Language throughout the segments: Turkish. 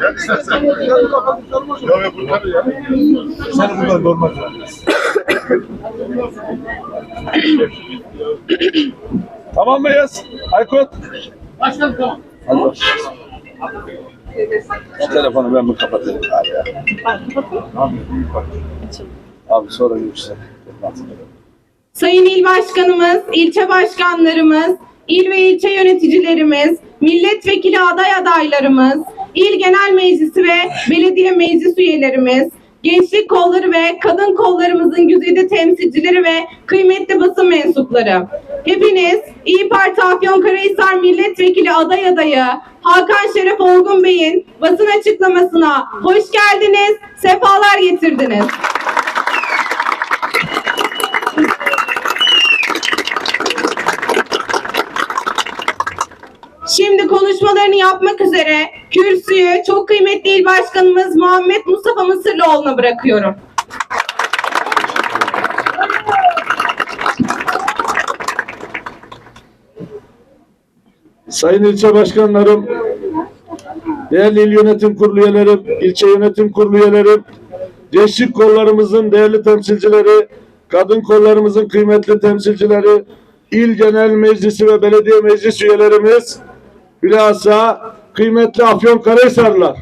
Gel istersen. Yok yok burada ya. Sen burada normal. Tamam mıyız? Aykut. Başkanım tamam. Hadi bak. Şu telefonu ben bir kapatayım abi ya. Abi görüşürüz. Sayın İl Başkanımız, ilçe başkanlarımız, il ve ilçe yöneticilerimiz, milletvekili aday adaylarımız, il genel meclisi ve belediye meclis üyelerimiz, gençlik kolları ve kadın kollarımızın güzide temsilcileri ve kıymetli basın mensupları. Hepiniz İyi Parti Afyonkarahisar Milletvekili aday adayı Hakan Şeref Olgun Bey'in basın açıklamasına hoş geldiniz, sefalar getirdiniz. Şimdi konuşmalarını yapmak üzere kürsüyü çok kıymetli il başkanımız Muhammed Mustafa Mısırlıoğlu'na bırakıyorum. Sayın ilçe başkanlarım, değerli il yönetim kurulu üyelerim, ilçe yönetim kurulu üyelerim, gençlik kollarımızın değerli temsilcileri, kadın kollarımızın kıymetli temsilcileri, il genel meclisi ve belediye meclis üyelerimiz, bilhassa kıymetli Afyonkarahisarlılar.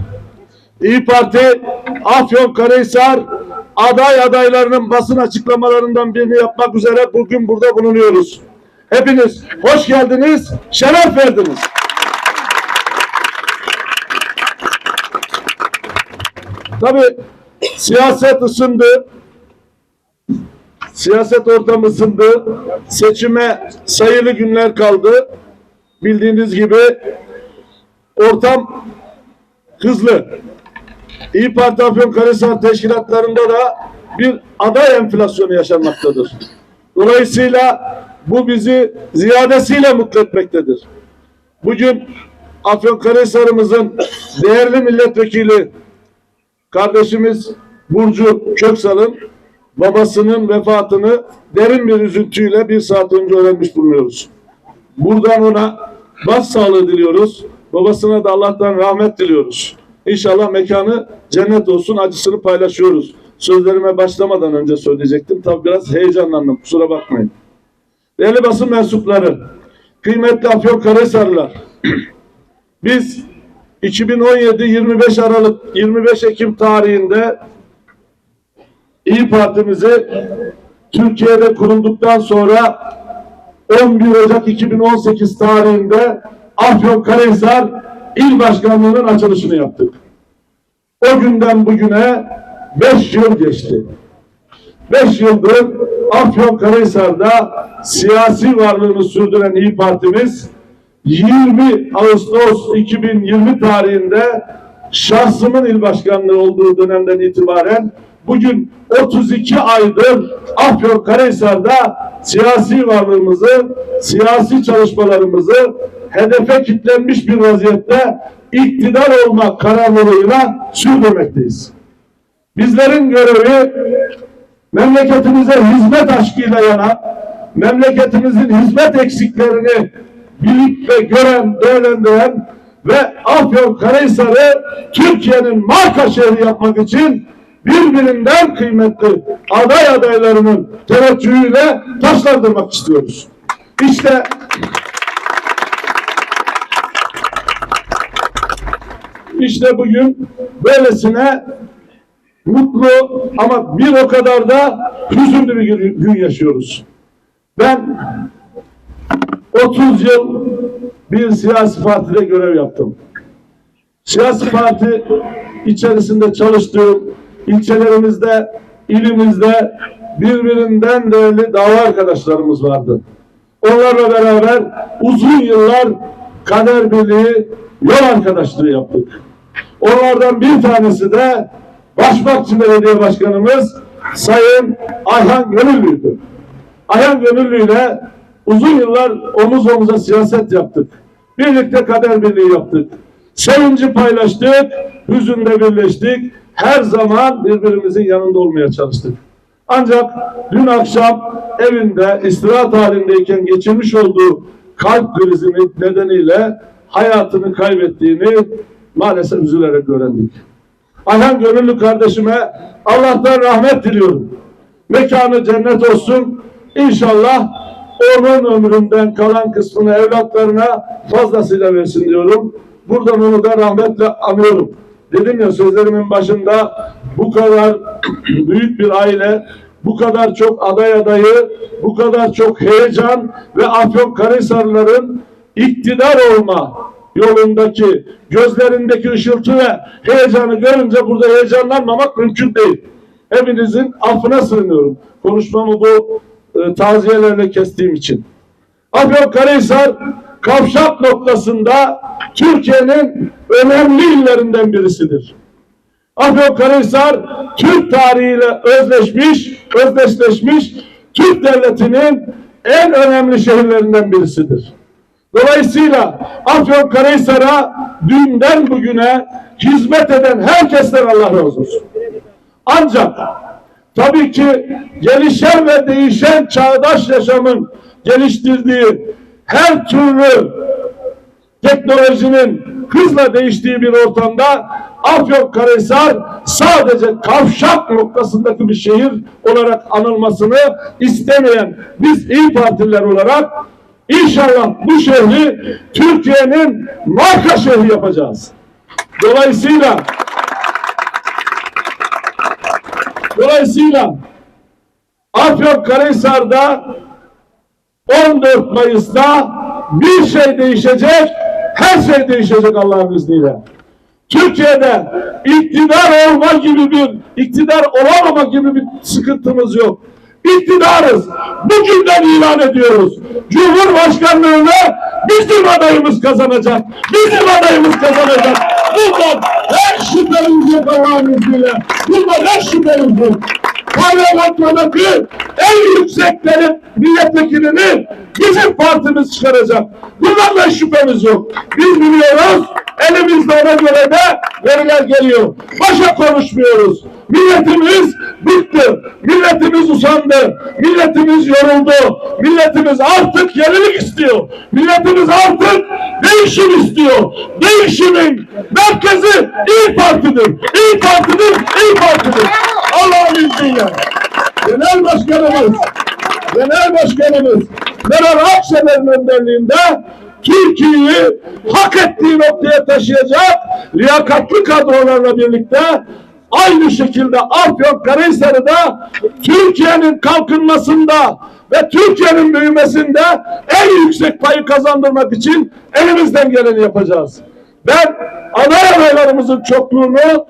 İyi Parti Afyonkarahisar aday adaylarının basın açıklamalarından birini yapmak üzere bugün burada bulunuyoruz. Hepiniz hoş geldiniz, şeref verdiniz. Tabii siyaset ısındı. Siyaset ortamı ısındı. Seçime sayılı günler kaldı. Bildiğiniz gibi ortam hızlı. İyi Parti Afyonkarahisar teşkilatlarında da bir aday enflasyonu yaşanmaktadır. Dolayısıyla bu bizi ziyadesiyle mutlu etmektedir. Bugün Afyonkarahisar'ımızın değerli milletvekili kardeşimiz Burcu Köksal'ın babasının vefatını derin bir üzüntüyle bir saat önce öğrenmiş bulunuyoruz. Buradan ona başsağlığı diliyoruz. Babasına da Allah'tan rahmet diliyoruz. İnşallah mekanı cennet olsun acısını paylaşıyoruz. Sözlerime başlamadan önce söyleyecektim. Tabi biraz heyecanlandım kusura bakmayın. Değerli basın mensupları, kıymetli Afyonkarahisarlılar, biz 2017 25 Aralık 25 Ekim tarihinde İyi Partimizi Türkiye'de kurulduktan sonra 11 Ocak 2018 tarihinde Afyonkarahisar İl Başkanlığı'nın açılışını yaptık. O günden bugüne 5 yıl geçti. 5 yıldır Afyonkarahisar'da siyasi varlığını sürdüren İyi Partimiz 20 Ağustos 2020 tarihinde şahsımın il başkanlığı olduğu dönemden itibaren bugün 32 aydır Afyonkarahisar'da siyasi varlığımızı, siyasi çalışmalarımızı hedefe kilitlenmiş bir vaziyette iktidar olmak kararlılığıyla sürdürmekteyiz. Bizlerin görevi memleketimize hizmet aşkıyla yana, memleketimizin hizmet eksiklerini bilip ve gören, değerlendiren ve Afyonkarahisar'ı Türkiye'nin marka şehri yapmak için birbirinden kıymetli aday adaylarının teveccühüyle taşlandırmak istiyoruz. İşte işte bugün böylesine mutlu ama bir o kadar da hüzünlü bir gün- yaşıyoruz. Ben 30 yıl bir siyasi partide görev yaptım. Siyasi parti içerisinde çalıştığım ilçelerimizde, ilimizde birbirinden değerli dava arkadaşlarımız vardı. Onlarla beraber uzun yıllar kader birliği, yol arkadaşlığı yaptık. Onlardan bir tanesi de Başbakçı Belediye Başkanımız Sayın Ayhan Gönüllü'ydü. Ayhan Gönüllü ile uzun yıllar omuz omuza siyaset yaptık. Birlikte kader birliği yaptık. Sevinci paylaştık, hüzünde birleştik. Her zaman birbirimizin yanında olmaya çalıştık. Ancak dün akşam evinde istirahat halindeyken geçirmiş olduğu kalp krizi nedeniyle hayatını kaybettiğini maalesef üzülerek öğrendik. Ayhan Gönüllü kardeşime Allah'tan rahmet diliyorum. Mekanı cennet olsun. İnşallah onun ömründen kalan kısmını evlatlarına fazlasıyla versin diyorum. Buradan onu da rahmetle anıyorum. Dedim ya sözlerimin başında bu kadar büyük bir aile, bu kadar çok aday adayı, bu kadar çok heyecan ve Afyonkarahisarlıların iktidar olma yolundaki gözlerindeki ışıltı ve heyecanı görünce burada heyecanlanmamak mümkün değil. Hepinizin affına sığınıyorum. Konuşmamı bu e, taziyelerle kestiğim için. Afyonkarahisar kavşak noktasında Türkiye'nin önemli illerinden birisidir. Afyonkarahisar Türk tarihiyle özleşmiş, özdeşleşmiş Türk devletinin en önemli şehirlerinden birisidir. Dolayısıyla Afyonkarahisar'a dünden bugüne hizmet eden herkesten Allah razı olsun. Ancak tabii ki gelişen ve değişen çağdaş yaşamın geliştirdiği her türlü teknolojinin hızla değiştiği bir ortamda Afyonkarahisar sadece kavşak noktasındaki bir şehir olarak anılmasını istemeyen biz İyi Partililer olarak inşallah bu şehri Türkiye'nin marka şehri yapacağız. Dolayısıyla Dolayısıyla Afyonkarahisar'da 14 Mayıs'ta bir şey değişecek, her şey değişecek Allah'ın izniyle. Türkiye'de iktidar olma gibi bir, iktidar olamama gibi bir sıkıntımız yok. İktidarız. Bugünden ilan ediyoruz. Cumhurbaşkanlığını bizim adayımız kazanacak. Bizim adayımız kazanacak. Bundan her şüphemiz yok Allah'ın izniyle. Bundan her şüphemiz yok. Parlamentodaki en yükseklerin milletvekilini bizim partimiz çıkaracak. Bundan da şüphemiz yok. Biz biliyoruz. Elimizde ona göre de veriler geliyor. Başa konuşmuyoruz. Milletimiz bıktı. Milletimiz usandı. Milletimiz yoruldu. Milletimiz artık yenilik istiyor. Milletimiz artık değişim istiyor. Değişimin merkezi İyi Parti'dir. İyi Parti'dir. İyi Parti'dir. Allah'ın izniyle. Genel Başkanımız Genel Başkanımız Meral Akşener'in önderliğinde Türkiye'yi hak ettiği noktaya taşıyacak liyakatlı kadrolarla birlikte aynı şekilde Afyonkarahisar'ı da Türkiye'nin kalkınmasında ve Türkiye'nin büyümesinde en yüksek payı kazandırmak için elimizden geleni yapacağız. Ben aday adaylarımızın çokluğunu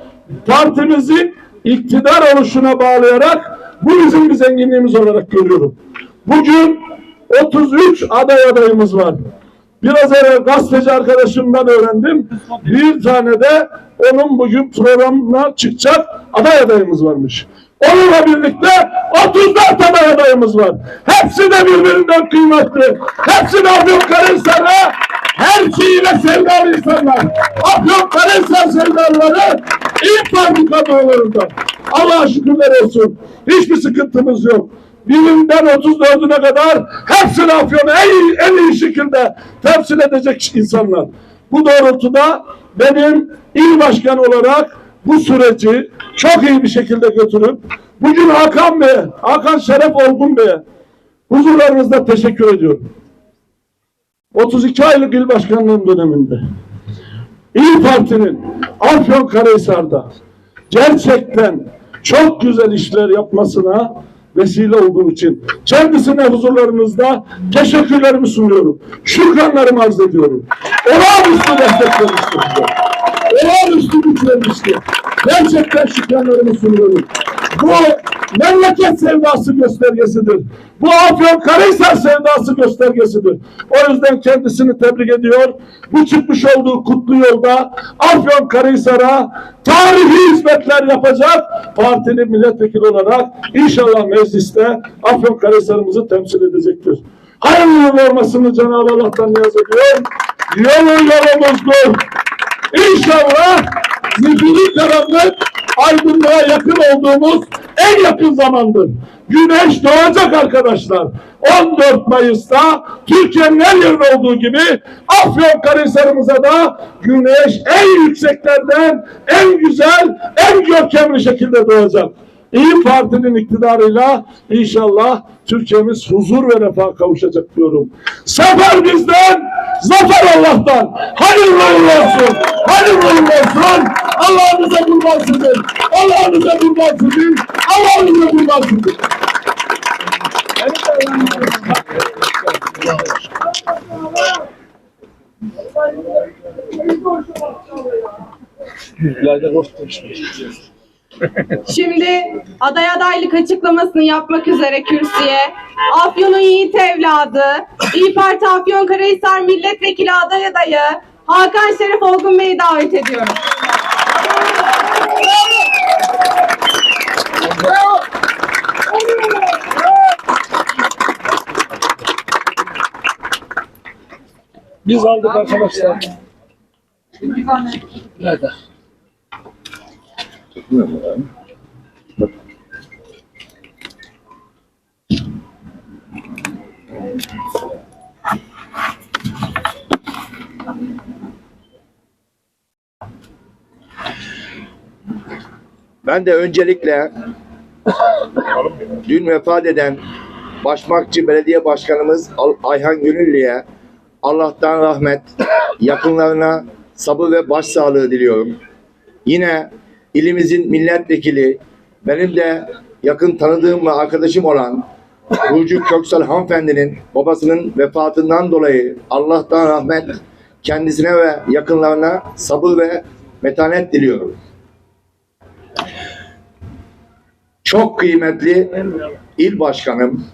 partimizin iktidar oluşuna bağlayarak bu bizim bir zenginliğimiz olarak görüyorum. Bugün 33 aday adayımız var. Biraz evvel gazeteci arkadaşımdan öğrendim. Bir tane de onun bugün programına çıkacak aday adayımız varmış. Onunla birlikte 34 aday adayımız var. Hepsi de birbirinden kıymetli. Hepsi de Afyonkarahisar'a her şeyiyle sevdalı insanlar. Afyonkarahisar sevdalıları İYİ Parti kadrolarında. Allah'a şükürler olsun. Hiçbir sıkıntımız yok birinden 34'üne kadar hepsini Afyon'u en en iyi şekilde temsil edecek insanlar. Bu doğrultuda benim il başkanı olarak bu süreci çok iyi bir şekilde götürüp bugün Hakan Bey, Hakan Şeref Olgun Bey'e huzurlarınızda teşekkür ediyorum. 32 aylık il başkanlığım döneminde İyi Parti'nin Afyonkarahisar'da gerçekten çok güzel işler yapmasına vesile olduğum için kendisine huzurlarınızda teşekkürlerimi sunuyorum. Şükranlarımı arz ediyorum. Olağanüstü destek vermiştir. Olağanüstü güç vermiştir. Gerçekten şükranlarımı sunuyorum. Bu memleket sevdası göstergesidir. Bu Afyonkarahisar sevdası göstergesidir. O yüzden kendisini tebrik ediyor. Bu çıkmış olduğu kutlu yolda Afyonkarahisar'a tarihi hizmetler yapacak partinin milletvekili olarak inşallah mecliste Afyonkarahisar'ımızı temsil edecektir. Hayırlı yıl olmasını Cenab-ı Allah'tan niyaz ediyorum. Yolu yolumuzdur. İnşallah zifiri karanlık aydınlığa yakın olduğumuz en yakın zamandır. Güneş doğacak arkadaşlar. 14 Mayıs'ta Türkiye'nin her yerinde olduğu gibi Afyonkarahisar'ımıza da güneş en yükseklerden en güzel, en görkemli şekilde doğacak. İyi Parti'nin iktidarıyla inşallah Türkiye'miz huzur ve refah kavuşacak diyorum. Zafer bizden, zafer Allah'tan. Hayırlı uğurlu olsun, hayırlı uğurlu olsun. Allah'ınıza kurban sizin, Allah'ınıza kurban sizin, Allah'ınıza kurban sizin. Şimdi aday adaylık açıklamasını yapmak üzere kürsüye Afyon'un yiğit evladı, İyi Parti Afyonkarahisar Milletvekili aday adayı Hakan Şeref Olgun Bey'i davet ediyorum. Biz aldık arkadaşlar. Ben de öncelikle dün vefat eden Başmakçı Belediye Başkanımız Ayhan Gönüllü'ye Allah'tan rahmet, yakınlarına sabır ve başsağlığı diliyorum. Yine ilimizin milletvekili, benim de yakın tanıdığım ve arkadaşım olan Burcu Köksal hanımefendinin babasının vefatından dolayı Allah'tan rahmet, kendisine ve yakınlarına sabır ve metanet diliyorum. çok kıymetli il başkanım,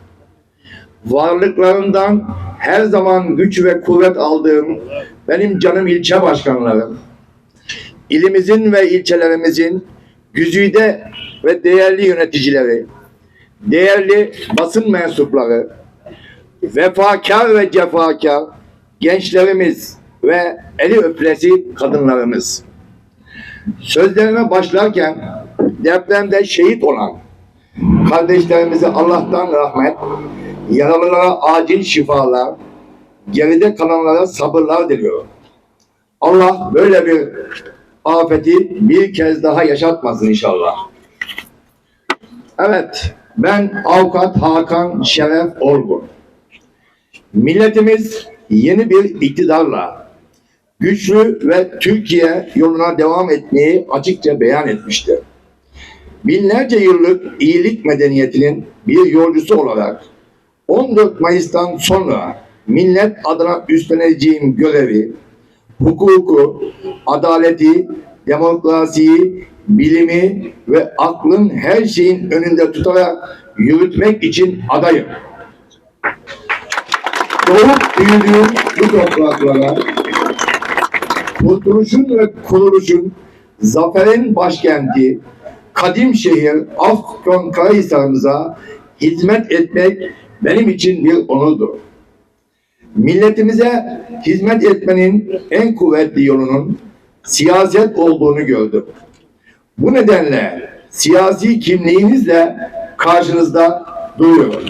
varlıklarından her zaman güç ve kuvvet aldığım benim canım ilçe başkanlarım, ilimizin ve ilçelerimizin güzide ve değerli yöneticileri, değerli basın mensupları, vefakar ve cefakar gençlerimiz ve eli öpülesi kadınlarımız. Sözlerime başlarken depremde şehit olan kardeşlerimize Allah'tan rahmet, yaralılara acil şifalar, geride kalanlara sabırlar diliyorum. Allah böyle bir afeti bir kez daha yaşatmasın inşallah. Evet, ben avukat Hakan Şeref Olgun. Milletimiz yeni bir iktidarla güçlü ve Türkiye yoluna devam etmeyi açıkça beyan etmiştir. Binlerce yıllık iyilik medeniyetinin bir yolcusu olarak 14 Mayıs'tan sonra millet adına üstleneceğim görevi, hukuku, adaleti, demokrasiyi, bilimi ve aklın her şeyin önünde tutarak yürütmek için adayım. Doğup büyüdüğüm bu topraklara kurtuluşun ve kuruluşun zaferin başkenti kadim şehir Afyonkarahisar'ımıza hizmet etmek benim için bir onurdur. Milletimize hizmet etmenin en kuvvetli yolunun siyaset olduğunu gördüm. Bu nedenle siyasi kimliğinizle karşınızda duruyorum.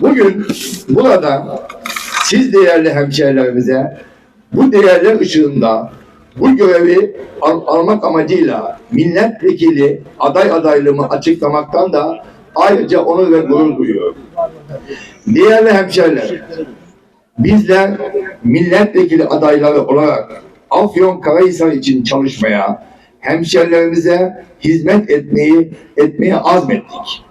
Bugün burada siz değerli hemşehrilerimize bu değerler ışığında bu görevi al- almak amacıyla milletvekili aday adaylığımı açıklamaktan da ayrıca onur ve gurur duyuyorum. Değerli hemşehriler, bizler milletvekili adayları olarak Afyon Karahisar için çalışmaya, hemşehrilerimize hizmet etmeyi etmeye azmettik.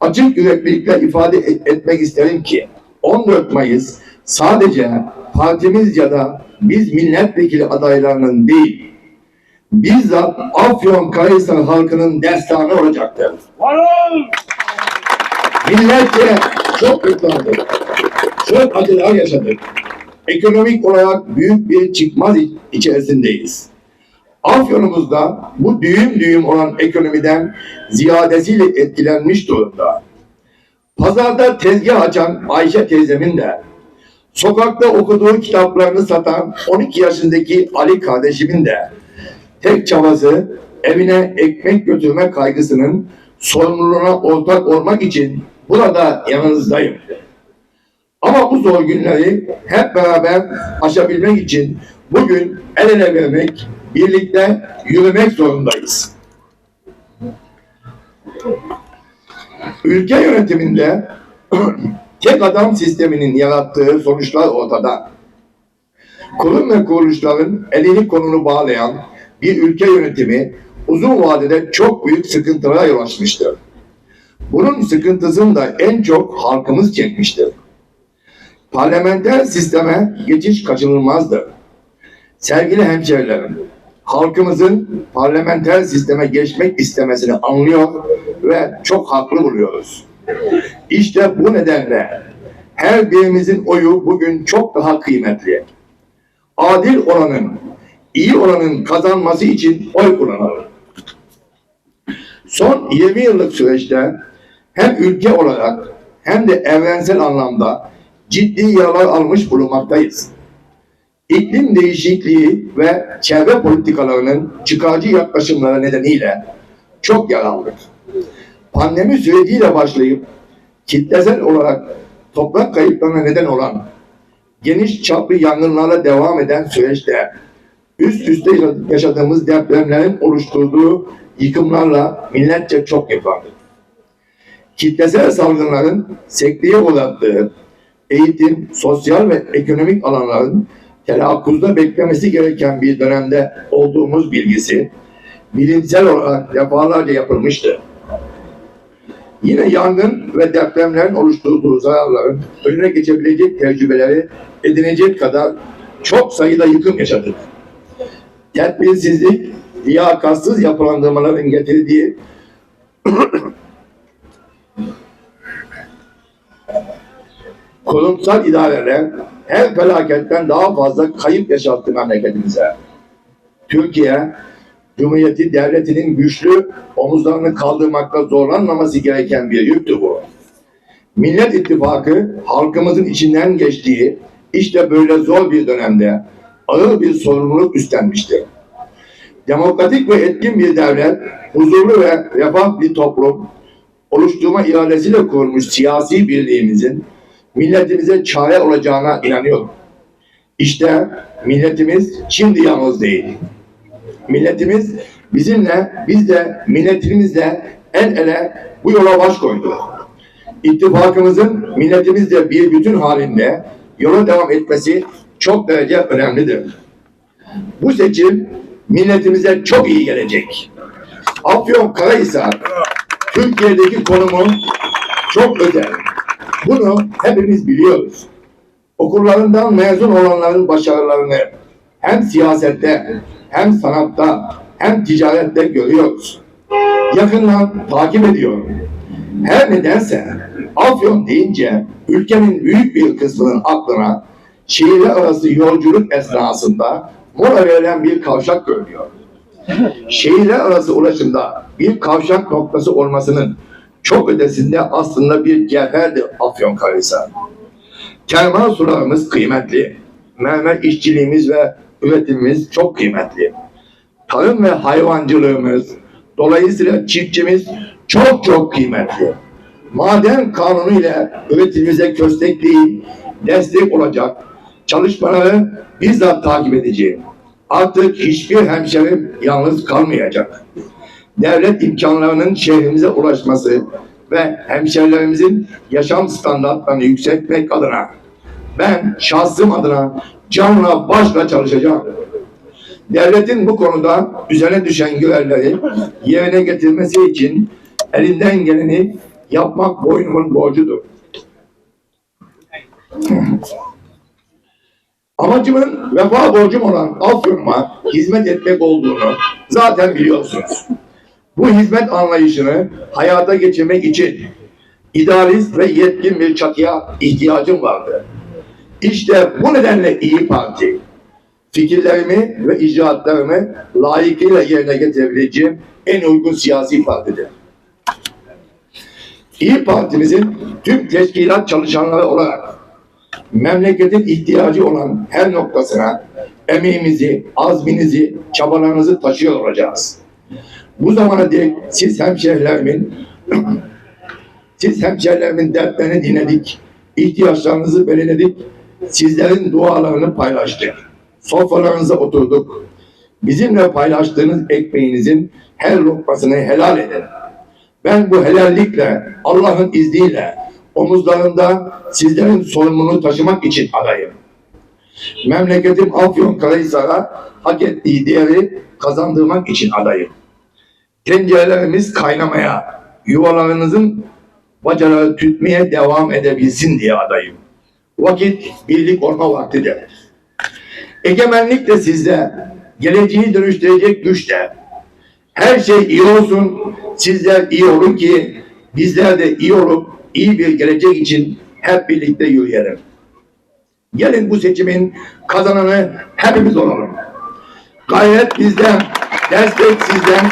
Açık yüreklilikle ifade et- etmek isterim ki 14 Mayıs sadece partimiz ya da biz milletvekili adaylarının değil, bizzat Afyon Karahisar halkının destanı olacaktır. Milletçe çok yıprandık. Çok acılar yaşadık. Ekonomik olarak büyük bir çıkmaz iç- içerisindeyiz. Afyonumuzda bu düğüm düğüm olan ekonomiden ziyadesiyle etkilenmiş durumda. Pazarda tezgah açan Ayşe teyzemin de, sokakta okuduğu kitaplarını satan 12 yaşındaki Ali kardeşimin de, tek çabası evine ekmek götürme kaygısının sorumluluğuna ortak olmak için burada yanınızdayım. Ama bu zor günleri hep beraber aşabilmek için bugün el ele vermek, birlikte yürümek zorundayız. Ülke yönetiminde tek adam sisteminin yarattığı sonuçlar ortada. Kurum ve kuruluşların elini kolunu bağlayan bir ülke yönetimi uzun vadede çok büyük sıkıntılara yol açmıştır. Bunun sıkıntısını da en çok halkımız çekmiştir. Parlamenter sisteme geçiş kaçınılmazdır. Sevgili hemşehrilerim, halkımızın parlamenter sisteme geçmek istemesini anlıyor ve çok haklı buluyoruz. İşte bu nedenle her birimizin oyu bugün çok daha kıymetli. Adil olanın, iyi olanın kazanması için oy kullanalım. Son 20 yıllık süreçte hem ülke olarak hem de evrensel anlamda ciddi yaralar almış bulunmaktayız. İklim değişikliği ve çevre politikalarının çıkarcı yaklaşımları nedeniyle çok yaralandık. Pandemi süreciyle başlayıp kitlesel olarak toprak kayıplarına neden olan geniş çaplı yangınlarla devam eden süreçte üst üste yaşadığımız depremlerin oluşturduğu yıkımlarla milletçe çok yıprandık. Kitlesel salgınların sekteye uğrattığı eğitim, sosyal ve ekonomik alanların telakkuzda beklemesi gereken bir dönemde olduğumuz bilgisi bilimsel olarak defalarca yapılmıştı. Yine yangın ve depremlerin oluşturduğu zararların önüne geçebilecek tecrübeleri edinecek kadar çok sayıda yıkım yaşadık. Tedbirsizlik, liyakatsız yapılandırmaların getirdiği kurumsal idareler her felaketten daha fazla kayıp yaşattı memleketimize. Türkiye, Cumhuriyeti devletinin güçlü omuzlarını kaldırmakta zorlanmaması gereken bir yüktü bu. Millet İttifakı halkımızın içinden geçtiği işte böyle zor bir dönemde ağır bir sorumluluk üstlenmiştir. Demokratik ve etkin bir devlet, huzurlu ve refah bir toplum, oluşturma iradesiyle kurulmuş siyasi birliğimizin milletimize çare olacağına inanıyorum. İşte milletimiz şimdi yalnız değil. Milletimiz bizimle, biz de milletimizle el ele bu yola baş koyduk. İttifakımızın milletimizle bir bütün halinde yola devam etmesi çok derece önemlidir. Bu seçim milletimize çok iyi gelecek. Afyon Karahisar Türkiye'deki konumu çok özel. Bunu hepimiz biliyoruz. Okullarından mezun olanların başarılarını hem siyasette, hem sanatta, hem ticarette görüyoruz. Yakından takip ediyorum. Her nedense Afyon deyince ülkenin büyük bir kısmının aklına şehirler arası yolculuk esnasında mola verilen bir kavşak görünüyor. Şehirler arası ulaşımda bir kavşak noktası olmasının çok ötesinde aslında bir cevherdi Afyonkarahisar. Termal sularımız kıymetli. Mermer işçiliğimiz ve üretimimiz çok kıymetli. Tarım ve hayvancılığımız, dolayısıyla çiftçimiz çok çok kıymetli. Maden kanunu ile üretimimize köstek destek olacak çalışmaları bizzat takip edeceğim. Artık hiçbir hemşerim yalnız kalmayacak devlet imkanlarının şehrimize ulaşması ve hemşerilerimizin yaşam standartlarını yükseltmek adına ben şahsım adına canla başla çalışacağım. Devletin bu konuda üzerine düşen görevleri yerine getirmesi için elinden geleni yapmak boynumun borcudur. Amacımın vefa borcum olan Afyon'uma hizmet etmek olduğunu zaten biliyorsunuz. Bu hizmet anlayışını hayata geçirmek için idealist ve yetkin bir çatıya ihtiyacım vardı. İşte bu nedenle İyi Parti fikirlerimi ve icraatlarımı layıkıyla yerine getirebileceğim en uygun siyasi partidir. İyi Partimizin tüm teşkilat çalışanları olarak memleketin ihtiyacı olan her noktasına emeğimizi, azminizi, çabalarınızı taşıyor olacağız. Bu zamana dek siz hemşehrilerimin siz hemşehrilerimin dertlerini dinledik, ihtiyaçlarınızı belirledik, sizlerin dualarını paylaştık. Sofralarınıza oturduk. Bizimle paylaştığınız ekmeğinizin her lokmasını helal edin. Ben bu helallikle, Allah'ın izniyle omuzlarında sizlerin sorumluluğunu taşımak için adayım. Memleketim Afyonkarahisar'a hak ettiği değeri kazandırmak için adayım. Tencerelerimiz kaynamaya, yuvalarınızın bacaları tütmeye devam edebilsin diye adayım. Vakit birlik olma vaktidir. Egemenlik de sizde, geleceği dönüştürecek güç de. Her şey iyi olsun, sizler iyi olun ki bizler de iyi olup iyi bir gelecek için hep birlikte yürüyelim. Gelin bu seçimin kazananı hepimiz olalım. Gayret bizden, destek sizden,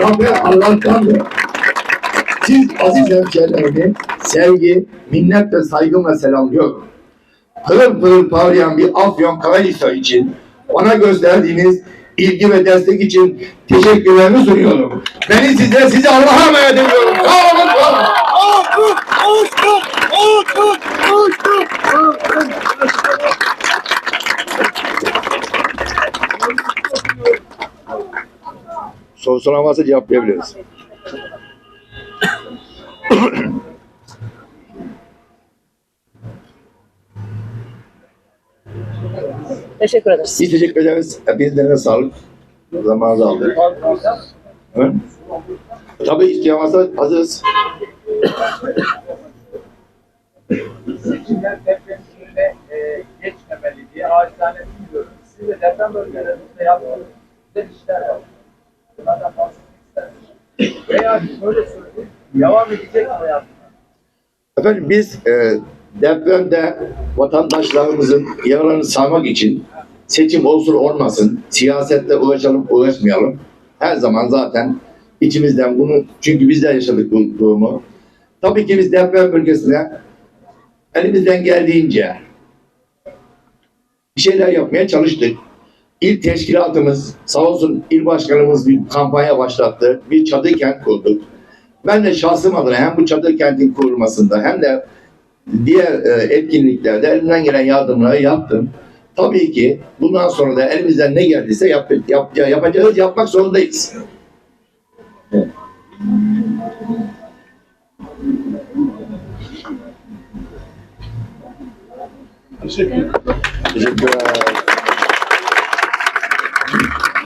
zafer Allah'tandır. Siz aziz hemşehrilerimi sevgi, minnet ve saygımla selamlıyorum. Pırıl pırıl parlayan bir Afyon Karahisar için bana gösterdiğiniz ilgi ve destek için teşekkürlerimi sunuyorum. Beni size, size Allah'a emanet ediyorum. Sağ olun. Soru soran varsa cevaplayabiliriz. Teşekkür ederiz. Biz teşekkür ederiz. Hepinizden sağlık. Zamanınızı aldık. Evet. Tabii isteyen varsa hazırız. seçimler deprem gününe e, geçmemeli diye acizane biliyorum. Siz de deprem bölgelerinizde yaptığınız güzel işler var. Bunlardan bahsetmek ister misiniz? Veya şöyle söyleyeyim, devam edecek mi hayatına? Efendim biz e, depremde vatandaşlarımızın yaralarını sarmak için seçim olsun olmasın, siyasette uğraşalım uğraşmayalım. Her zaman zaten içimizden bunu, çünkü biz de yaşadık bu durumu. Tabii ki biz deprem bölgesine elimizden geldiğince bir şeyler yapmaya çalıştık. İl teşkilatımız, sağ olsun il başkanımız bir kampanya başlattı. Bir çadır kent kurduk. Ben de şahsım adına hem bu çadır kentin kurulmasında hem de diğer e, etkinliklerde elimden gelen yardımları yaptım. Tabii ki bundan sonra da elimizden ne geldiyse yap, yap, yapacağız, yapmak zorundayız. Teşekkür ederim. Teşekkürler.